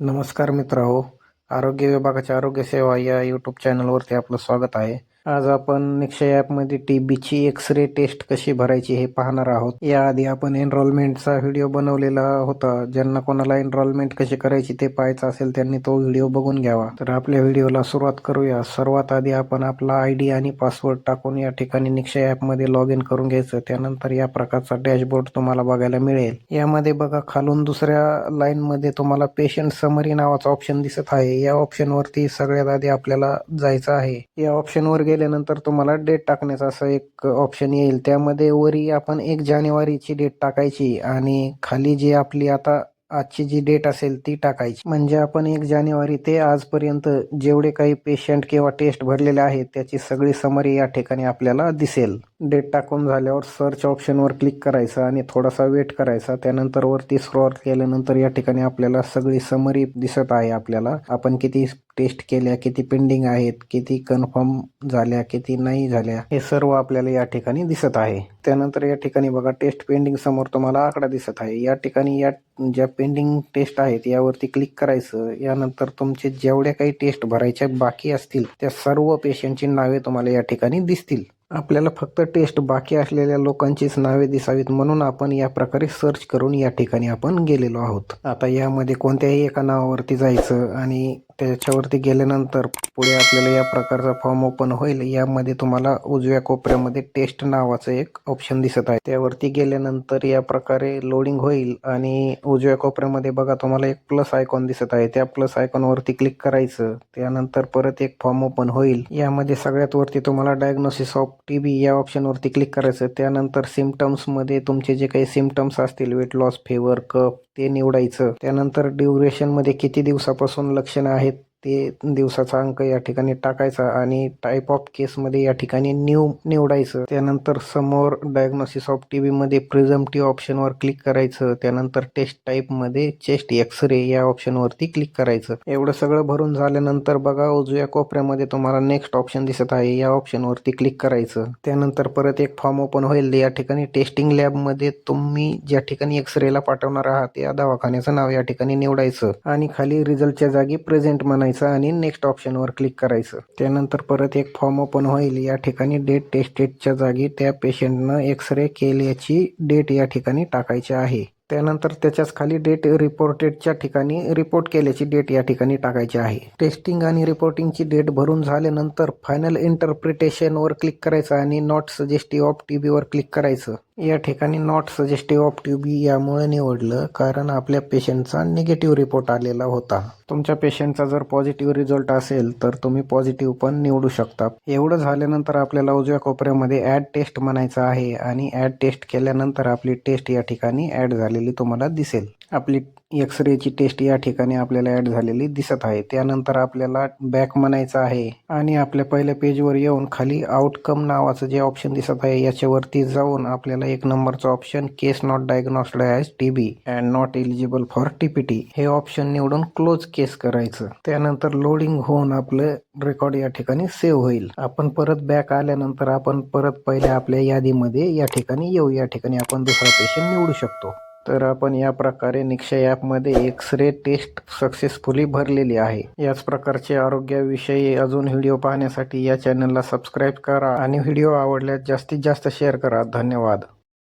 नमस्कार मित्र हो आरोग्य विभागाच्या आरोग्य सेवा या यूट्यूब चॅनलवरती आपलं स्वागत आहे. आज आपण निक्षय ॲपमध्ये टी बीची एक्स रे टेस्ट कशी भरायची हे पाहणार आहोत. याआधी आपण एनरोलमेंटचा व्हिडिओ बनवलेला होता. ज्यांना कोणाला एनरोलमेंट कशी करायची ते पाहायचं असेल त्यांनी तो व्हिडिओ बघून घ्यावा. तर आपल्या व्हिडिओला सुरुवात करूया. सर्वात आधी आपण आपला आय डी आणि पासवर्ड टाकून या ठिकाणी निक्षय ॲपमध्ये लॉग इन करून घ्यायचं. त्यानंतर या प्रकारचा डॅशबोर्ड तुम्हाला बघायला मिळेल. यामध्ये बघा खालून दुसऱ्या लाईनमध्ये तुम्हाला पेशंट समरी नावाचा ऑप्शन दिसत आहे. या ऑप्शनवरती सगळ्यात आधी आपल्याला जायचं आहे. या ऑप्शनवर गेल्यानंतर तुम्हाला डेट टाकण्याचा असं एक ऑप्शन येईल. त्यामध्ये वरी आपण एक जानेवारीची डेट टाकायची आणि खाली जी आपली आता आजची जी डेट असेल ती टाकायची. म्हणजे आपण एक जानेवारी ते आजपर्यंत जेवढे काही पेशंट किंवा टेस्ट भरलेले आहेत त्याची सगळी समरी या ठिकाणी आपल्याला दिसेल. डेट टाकून झाल्यावर सर्च ऑप्शनवर क्लिक करायचं आणि थोडासा वेट करायचा. त्यानंतर वरती स्क्रॉल केल्यानंतर या ठिकाणी आपल्याला सगळी समरी दिसत आहे आपल्याला. आपण किती टेस्ट केल्या किती पेंडिंग आहेत किती कन्फर्म झाल्या किती नाही झाल्या हे सर्व आपल्याला या ठिकाणी दिसत आहे. त्यानंतर या ठिकाणी बघा टेस्ट पेंडिंग समोर तुम्हाला आकडा दिसत आहे. या ठिकाणी या ज्या पेंडिंग टेस्ट आहेत यावरती क्लिक करायचं. यानंतर तुमचे जेवढ्या काही टेस्ट भरायच्या बाकी असतील त्या सर्व पेशंटची नावे तुम्हाला या ठिकाणी दिसतील. आपल्याला फक्त टेस्ट बाकी असलेल्या लोकांचीच नावे दिसावीत म्हणून आपण या प्रकारे सर्च करून या ठिकाणी आपण गेलेलो आहोत. आता यामध्ये कोणत्याही एका नावावरती जायचं आणि त्याच्यावरती गेल्यानंतर पुढे आपल्याला या प्रकारचा फॉर्म ओपन होईल. यामध्ये तुम्हाला उजव्या कोपऱ्यामध्ये टेस्ट नावाचं एक ऑप्शन दिसत आहे. त्यावरती गेल्यानंतर या प्रकारे लोडिंग होईल आणि उजव्या कोपऱ्यामध्ये बघा तुम्हाला एक प्लस आयकॉन दिसत आहे. त्या प्लस आयकॉनवरती क्लिक करायचं. त्यानंतर परत एक फॉर्म ओपन होईल. यामध्ये सगळ्यात वरती तुम्हाला डायग्नोसिस ऑफ टी बी या ऑप्शनवरती क्लिक करायचं. त्यानंतर सिमटम्समध्ये तुमचे जे काही सिमटम्स असतील वेट लॉस फेवर कप ते निवडायचं. त्यानंतर ड्युरेशनमध्ये किती दिवसापासून लक्षणं आहेत? ते दिवसाचा अंक या ठिकाणी टाकायचा आणि टाईप ऑफ केसमध्ये या ठिकाणी न्यू निवडायचं. त्यानंतर समोर डायग्नोसिस ऑफ टी मध्ये प्रिझमटी ऑप्शनवर क्लिक करायचं. त्यानंतर टेस्ट टाईपमध्ये चेस्ट एक्स रे या ऑप्शनवरती क्लिक करायचं. एवढं सगळं भरून झाल्यानंतर बघा उजव्या कोपऱ्यामध्ये तुम्हाला नेक्स्ट ऑप्शन दिसत आहे. या ऑप्शनवरती क्लिक करायचं. त्यानंतर परत एक फॉर्म ओपन होईल. या ठिकाणी टेस्टिंग लॅबमध्ये तुम्ही ज्या ठिकाणी एक्सरेला पाठवणार आहात या दवाखान्याचं नाव या ठिकाणी निवडायचं. आणि खाली रिझल्टच्या जागी प्रेझेंट म्हणायचं. आणि नेक्स्ट ऑप्शनवर क्लिक करायचं. त्यानंतर परत एक फॉर्म ओपन होईल. या ठिकाणी डेट टेस्टेडच्या जागी त्या पेशंटनं एक्स रे केल्याची डेट या ठिकाणी टाकायची आहे. त्यानंतर त्याच्याच खाली डेट रिपोर्टेडच्या ठिकाणी रिपोर्ट केल्याची डेट या ठिकाणी टाकायची आहे. टेस्टिंग आणि रिपोर्टिंगची डेट भरून झाल्यानंतर फायनल इंटरप्रिटेशनवर क्लिक करायचं आणि नॉट सजेस्टिव्ह ऑफ टी वर क्लिक करायचं. या ठिकाणी not suggestive of T B यामुळे निवडलं कारण आपल्या पेशंटचा निगेटिव्ह रिपोर्ट आलेला होता. तुमच्या पेशंटचा जर पॉझिटिव्ह रिझल्ट असेल तर तुम्ही पॉझिटिव्ह पण निवडू शकता. एवढं झाल्यानंतर आपल्याला उजव्या कोपऱ्यामध्ये ॲड टेस्ट म्हणायचं आहे आणि ॲड टेस्ट केल्यानंतर आपली टेस्ट या ठिकाणी ॲड झालेली तुम्हाला दिसेल. आपली एक्सरेची टेस्ट या ठिकाणी आपल्याला ॲड झालेली दिसत आहे. त्यानंतर आपल्याला बॅक म्हणायचं आहे आणि आपल्या पहिल्या पेजवर येऊन खाली आउटकम नावाचं जे ऑप्शन दिसत आहे याच्यावरती जाऊन आपल्याला एक नंबरचं option case not diagnosed as T B and not eligible for T P T हे ऑप्शन निवडून क्लोज केस करायचं. त्यानंतर लोडिंग होऊन आपलं रेकॉर्ड या ठिकाणी सेव्ह होईल. आपण परत बॅक आल्यानंतर आपण परत पहिल्या आपल्या यादीमध्ये या ठिकाणी येऊ. या ठिकाणी आपण दुसरा पेशंट निवडू शकतो. तर आपण या प्रकारे निक्षय ॲपमध्ये एक्स रे टेस्ट सक्सेसफुली भरलेली आहे. याच प्रकारचे आरोग्याविषयी अजून व्हिडिओ पाहण्यासाठी या चॅनलला सबस्क्राईब करा आणि व्हिडिओ आवडल्यास जास्तीत जास्त शेअर करा. धन्यवाद.